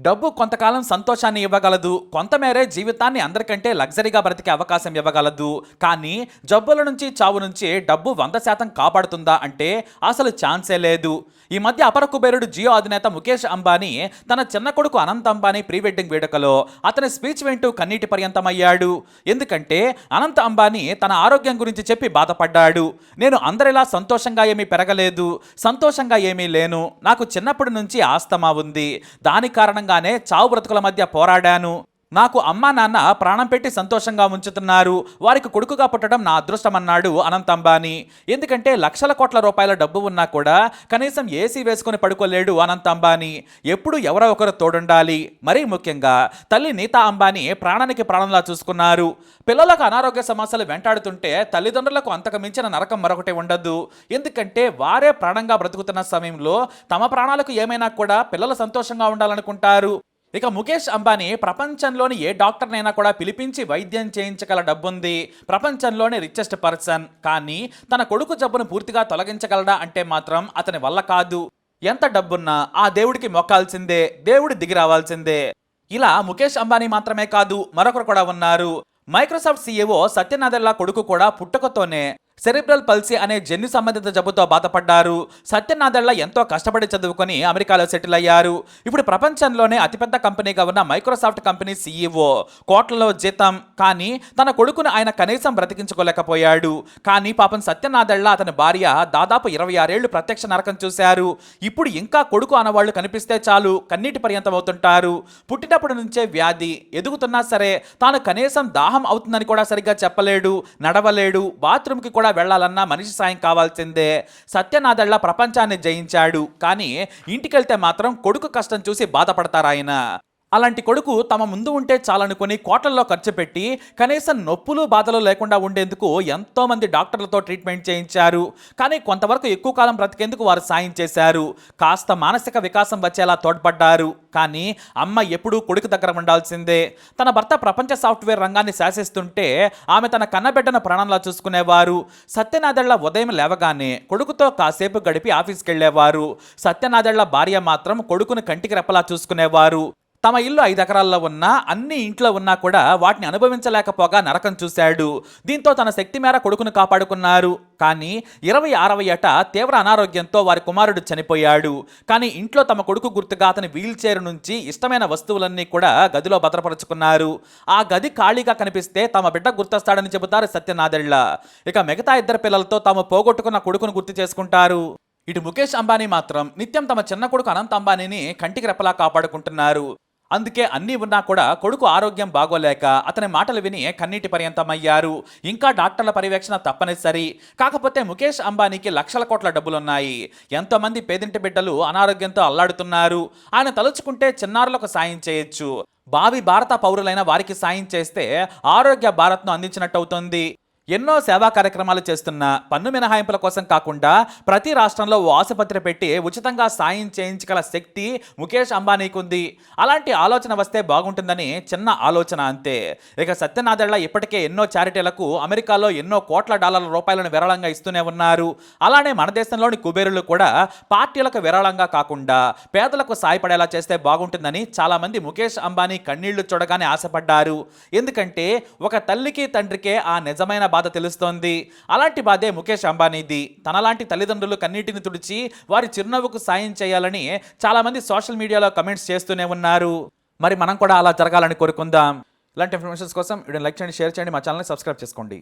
డబ్బు కొంతకాలం సంతోషాన్ని ఇవ్వగలదు. కొంతమేరే జీవితాన్ని అందరికంటే లగ్జరీగా బ్రతికే అవకాశం ఇవ్వగలదు. కానీ జబ్బుల నుంచి చావు నుంచి డబ్బు వంద శాతం కాపాడుతుందా అంటే అసలు ఛాన్సే లేదు. ఈ మధ్య అపర కుబేరుడు జియో అధినేత ముఖేష్ అంబానీ తన చిన్న కొడుకు అనంత్ అంబానీ ప్రీ వెడ్డింగ్ వేడుకలో అతని స్పీచ్ వింటూ కన్నీటి పర్యంతమయ్యాడు. ఎందుకంటే అనంత్ అంబానీ తన ఆరోగ్యం గురించి చెప్పి బాధపడ్డాడు. నేను అందరిలా సంతోషంగా ఏమీ పెరగలేదు. సంతోషంగా ఏమీ లేను. నాకు చిన్నప్పటి నుంచి ఆస్తమా ఉంది. దాని కారణంగా కారణంగానే చావు బ్రతుకుల మధ్య పోరాడాను. నాకు అమ్మా నాన్న ప్రాణం పెట్టి సంతోషంగా ఉంచుతున్నారు వారికి కొడుకుగా పుట్టడం నా అదృష్టమన్నాడు అనంత్ అంబానీ. ఎందుకంటే లక్షల కోట్ల రూపాయల డబ్బు ఉన్నా కూడా కనీసం ఏసీ వేసుకొని పడుకోలేడు అనంత్ అంబానీ. ఎప్పుడు ఎవరో ఒకరు తోడుండాలి. మరీ ముఖ్యంగా తల్లి నీతా అంబానీ ప్రాణానికి ప్రాణంలా చూసుకున్నారు. పిల్లలకు అనారోగ్య సమస్యలు వెంటాడుతుంటే తల్లిదండ్రులకు అంతకు మించిన నరకం మరొకటి ఉండదు. ఎందుకంటే వారే ప్రాణంగా బ్రతుకుతున్న సమయంలో తమ ప్రాణాలకు ఏమైనా కూడా పిల్లలు సంతోషంగా ఉండాలనుకుంటారు. ఇక ముఖేష్ అంబానీ ప్రపంచంలోని ఏ డాక్టర్నైనా కూడా పిలిపించి వైద్యం చేయించగల డబ్బుంది. ప్రపంచంలోనే రిచెస్ట్ పర్సన్ కానీ తన కొడుకు జబ్బును పూర్తిగా తొలగించగలడా అంటే మాత్రం అతని వల్ల కాదు. ఎంత డబ్బున్నా ఆ దేవుడికి మొక్కాల్సిందే దేవుడి దిగి రావాల్సిందే. ఇలా ముఖేష్ అంబానీ మాత్రమే కాదు మరొకరు కూడా ఉన్నారు. మైక్రోసాఫ్ట్ సీఈఓ సత్యనాదెల్లా కొడుకు కూడా పుట్టుకతోనే సెరిబ్రల్ పల్సీ అనే జన్యు సంబంధిత జబ్బుతో బాధపడ్డారు. సత్యనాథళ్ళ ఎంతో కష్టపడి చదువుకొని అమెరికాలో సెటిల్ అయ్యారు. ఇప్పుడు ప్రపంచంలోనే అతిపెద్ద కంపెనీగా ఉన్న మైక్రోసాఫ్ట్ కంపెనీ సీఈఓ. కోట్లలో జీతం. కానీ తన కొడుకును ఆయన కనీసం బ్రతికించుకోలేకపోయాడు. కానీ పాపం సత్యనాథళ్ళ అతని భార్య దాదాపు ఇరవై ఆరేళ్ళు ప్రత్యక్ష నరకం చూశారు. ఇప్పుడు ఇంకా కొడుకు అనవాళ్ళు కనిపిస్తే చాలు కన్నీటి పర్యంతం అవుతుంటారు. పుట్టినప్పటి నుంచే వ్యాధి. ఎదుగుతున్నా సరే తాను కనీసం దాహం అవుతుందని కూడా సరిగ్గా చెప్పలేడు నడవలేడు బాత్రూమ్కి కూడా వెళ్ళాలన్నా మనిషి సాయం కావాల్సిందే. సత్యనాథళ్ళ ప్రపంచాన్ని జయించాడు. కానీ ఇంటికెళ్తే మాత్రం కొడుకు కష్టం చూసి బాధపడతారాయన. అలాంటి కొడుకు తమ ముందు ఉంటే చాలనుకుని కోట్లల్లో ఖర్చు పెట్టి కనీసం నొప్పులు బాధలు లేకుండా ఉండేందుకు ఎంతోమంది డాక్టర్లతో ట్రీట్మెంట్ చేయించారు. కానీ కొంతవరకు ఎక్కువ కాలం బ్రతికేందుకు వారు సాయం చేశారు. కాస్త మానసిక వికాసం వచ్చేలా తోడ్పడ్డారు. కానీ అమ్మ ఎప్పుడూ కొడుకు దగ్గర ఉండాల్సిందే. తన భర్త ప్రపంచ సాఫ్ట్వేర్ రంగాన్ని శాసిస్తుంటే ఆమె తన కన్నబిడ్డను ప్రాణంలా చూసుకునేవారు. సత్యనాథళ్ళ ఉదయం లేవగానే కొడుకుతో కాసేపు గడిపి ఆఫీస్కి వెళ్ళేవారు సత్యనాదెళ్ళ భార్య మాత్రం కొడుకును కంటికి రెప్పలా చూసుకునేవారు. తమ ఇల్లు ఐదు ఎకరాల్లో ఉన్నా అన్ని ఇంట్లో ఉన్నా కూడా వాటిని అనుభవించలేకపోగా నరకం చూశాడు. దీంతో తన శక్తి మేర కొడుకును కాపాడుకున్నారు. కానీ ఇరవై ఆరవ ఏట తీవ్ర అనారోగ్యంతో వారి కుమారుడు చనిపోయాడు. కానీ ఇంట్లో తమ కొడుకు గుర్తుగా అతని వీల్ చైర్ నుంచి ఇష్టమైన వస్తువులన్నీ కూడా గదిలో భద్రపరుచుకున్నారు. ఆ గది ఖాళీగా కనిపిస్తే తమ బిడ్డ గుర్తొస్తాడని చెబుతారు సత్యనాదెళ్ళ ఇక మిగతా ఇద్దరు పిల్లలతో తాము పోగొట్టుకున్న కొడుకును గుర్తు చేసుకుంటారు. ఇటు ముఖేష్ అంబానీ మాత్రం నిత్యం తమ చిన్న కొడుకు అనంత్ అంబానీని కంటికి రెప్పలా కాపాడుకుంటున్నారు. అందుకే అన్నీ ఉన్నా కూడా కొడుకు ఆరోగ్యం బాగోలేక అతని మాటలు విని కన్నీటి పర్యంతమయ్యారు. ఇంకా డాక్టర్ల పర్యవేక్షణ తప్పనిసరి. కాకపోతే ముఖేష్ అంబానీకి లక్షల కోట్ల డబ్బులున్నాయి. ఎంతోమంది పేదింటి బిడ్డలు అనారోగ్యంతో అల్లాడుతున్నారు. ఆయన తలుచుకుంటే చిన్నారులకు సాయం చేయొచ్చు. భావి భారత పౌరులైన వారికి సాయం చేస్తే ఆరోగ్య భారత్ను అందించినట్టు అవుతుంది ఎన్నో సేవా కార్యక్రమాలు చేస్తున్న పన్ను మినహాయింపుల కోసం కాకుండా ప్రతి రాష్ట్రంలో ఓ ఆసుపత్రి పెట్టి ఉచితంగా సాయం చేయించగల శక్తి ముఖేష్ అంబానీకి ఉంది అలాంటి ఆలోచన వస్తే బాగుంటుందని చిన్న ఆలోచన అంతే. ఇక సత్యనాథళ్ళ ఇప్పటికే ఎన్నో చారిటీలకు అమెరికాలో ఎన్నో కోట్ల డాలర్ల రూపాయలను విరాళంగా ఇస్తూనే ఉన్నారు. అలానే మన దేశంలోని కుబేరులు కూడా పార్టీలకు విరాళంగా కాకుండా పేదలకు సాయపడేలా చేస్తే బాగుంటుందని చాలామంది ముఖేష్ అంబానీ కన్నీళ్ళు చూడగానే ఆశపడ్డారు. ఎందుకంటే ఒక తల్లికి తండ్రికే ఆ నిజమైన బాధ తెలుస్తోంది. అలాంటి బాధే ముఖేష్ అంబానీది. తనలాంటి తల్లిదండ్రులు కన్నీటిని తుడిచి వారి చిరునవ్వుకు సాయం చేయాలని చాలామంది సోషల్ మీడియాలో కమెంట్స్ చేస్తూనే ఉన్నారు. మరి మనం కూడా అలా జరగాలని కోరుకుందాం. ఇలాంటి ఇన్ఫర్మేషన్స్ కోసం వీడియో లైక్ చేయండి షేర్ చేయండి మా ఛానల్ని సబ్స్క్రైబ్ చేసుకోండి.